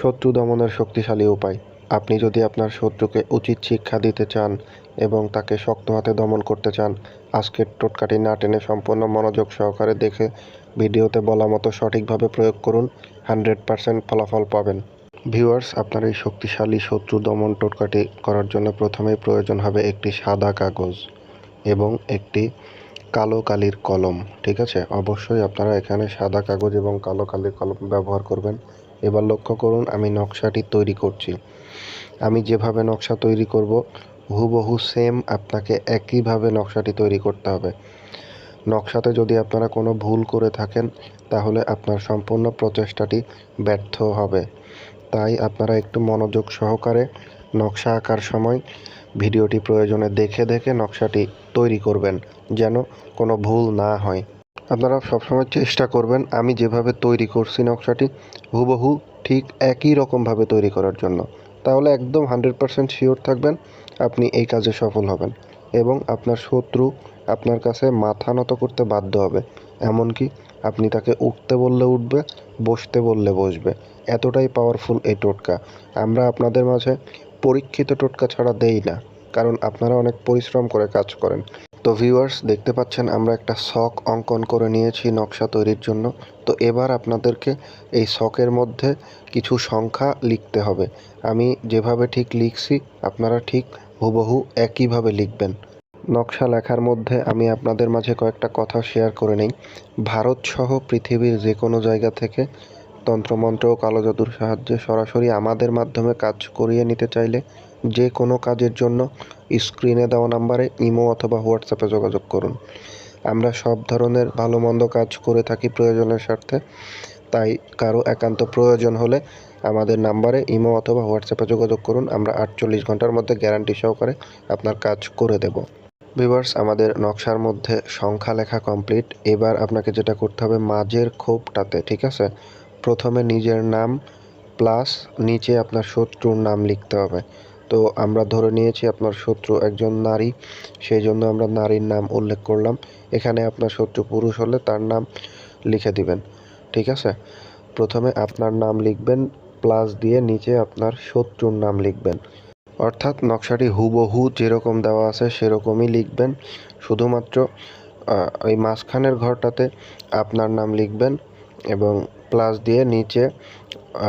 শত্রু দমনের শক্তিশালী উপায়। আপনি যদি আপনার শত্রুকে উচিত শিক্ষা দিতে চান এবং তাকে শক্ত হাতে দমন করতে চান, আজকের টোটকাটি না টেনে সম্পূর্ণ মনোযোগ সহকারে দেখে ভিডিওতে বলা মতো সঠিকভাবে প্রয়োগ করুন, হান্ড্রেড পারসেন্ট ফলাফল পাবেন। ভিউয়ার্স, আপনার এই শক্তিশালী শত্রু দমন টোটকাটি করার জন্য প্রথমেই প্রয়োজন হবে একটি সাদা কাগজ এবং একটি কালো কালির কলম, ঠিক আছে? অবশ্যই আপনারা এখানে সাদা কাগজ এবং কালো কালির কলম ব্যবহার করবেন। এবার লক্ষ্য করুন, আমি নকশাটি তৈরি করছি। আমি যেভাবে নকশা তৈরি করব, হুবহু সেম আপনাকে একইভাবে নকশাটি তৈরি করতে হবে। নকশাতে যদি আপনারা কোনো ভুল করে থাকেন, তাহলে আপনার সম্পূর্ণ প্রচেষ্টাটি ব্যর্থ হবে। তাই আপনারা একটু মনোযোগ সহকারে নকশা আঁকার সময় ভিডিওটি প্রয়োজনে দেখে দেখে নকশাটি তৈরি করবেন, যেন কোনো ভুল না হয়। আপনারা সবসময় চেষ্টা করবেন আমি যেভাবে তৈরি করছি নকশাটি, হুবহু ঠিক একই রকমভাবে তৈরি করার জন্য। তাহলে একদম হান্ড্রেড পারসেন্ট শিওর থাকবেন আপনি এই কাজে সফল হবেন এবং আপনার শত্রু আপনার কাছে মাথা নত করতে বাধ্য হবে। এমনকি আপনি তাকে উঠতে বললে উঠবে, বসতে বললে বসবে। এতটাই পাওয়ারফুল এই টোটকা। আমরা আপনাদের মাঝে পরীক্ষিত টোটকা ছাড়া দেই না, কারণ আপনারা অনেক পরিশ্রম করে কাজ করেন। তো ভিউয়ার্স দেখতে পাচ্ছেন, আমরা একটা শখ অঙ্কন করে নিয়েছি নকশা তৈরির জন্য। তো এবার আপনাদেরকে এই শখের মধ্যে কিছু সংখ্যা লিখতে হবে। আমি যেভাবে ঠিক লিখছি, আপনারা ঠিক হুবহু একইভাবে লিখবেন। নকশা লেখার মধ্যে আমি আপনাদের মাঝে কয়েকটা কথা শেয়ার করে নেই। ভারত সহ পৃথিবীর যে কোনো জায়গা থেকে তন্ত্রমন্ত্র ও কালো জাদুর সাহায্যে সরাসরি আমাদের মাধ্যমে কাজ করিয়ে নিতে চাইলে যে কোনো কাজের জন্য স্ক্রিনে দেওয়া নাম্বারে ইমো অথবা হোয়াটসঅ্যাপে যোগাযোগ করুন। আমরা সব ধরনের ভালো মন্দ কাজ করে থাকি প্রয়োজনের স্বার্থে, তাই কারও একান্ত প্রয়োজন হলে আমাদের নাম্বারে ইমো অথবা হোয়াটসঅ্যাপে যোগাযোগ করুন। আমরা আটচল্লিশ ঘণ্টার মধ্যে গ্যারান্টি সহকারে আপনার কাজ করে দেব। ভিভার্স আমাদের নকশার মধ্যে সংখ্যা লেখা কমপ্লিট। এবার আপনাকে যেটা করতে হবে, মাঝের খোপটাতে, ঠিক আছে? প্রথমে নিজের নাম প্লাস নিচে আপনার শত্রুর নাম লিখতে হবে। তো আমরা ধরে নিয়েছি আপনার শত্রু একজন নারী, সেই জন্য আমরা নারীর নাম উল্লেখ করলাম। এখানে আপনার শত্রু পুরুষ হলে তার নাম লিখে দিবেন, ঠিক আছে? প্রথমে আপনার নাম লিখবেন প্লাস দিয়ে নিচে আপনার শত্রুর নাম লিখবেন। অর্থাৎ নকশাটি হুবহু যেরকম দেওয়া আছে সেরকমই লিখবেন। শুধুমাত্র ওই মাঝখানের ঘরটাতে আপনার নাম লিখবেন এবং প্লাস দিয়ে নিচে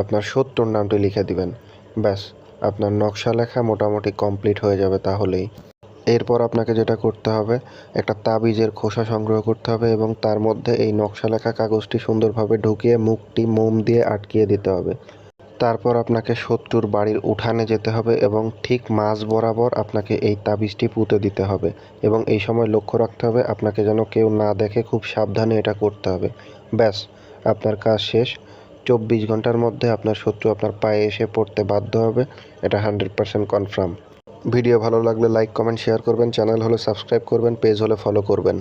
আপনার শত্রুর নামটি লিখে দিবেন। ব্যাস। আপনার নকশা লেখা মোটামুটি কমপ্লিট হয়ে যাবে তাহলেই। এরপর আপনাকে যেটা করতে হবে, একটা তাবিজের খোসা সংগ্রহ করতে হবে এবং তার মধ্যে এই নকশা লেখা কাগজটি সুন্দরভাবে ঢুকিয়ে মুখটি মোম দিয়ে আটকিয়ে দিতে হবে। তারপর আপনাকে শত্রুর বাড়ির উঠানে যেতে হবে এবং ঠিক মাঝ বরাবর আপনাকে এই তাবিজটি পুঁতে দিতে হবে এবং এই সময় লক্ষ্য রাখতে হবে আপনাকে যেন কেউ না দেখে খুব সাবধানে এটা করতে হবে। ব্যাস, আপনার কাজ শেষ। চব্বিশ ঘণ্টার মধ্যে আপনার শত্রু আপনার পায়ে এসে পড়তে বাধ্য হবে। এটা হান্ড্রেড পারসেন্ট কনফার্ম। ভিডিও ভালো লাগলে লাইক, কমেন্ট, শেয়ার করবেন। চ্যানেল হলে সাবস্ক্রাইব করবেন, পেজ হলে ফলো করবেন।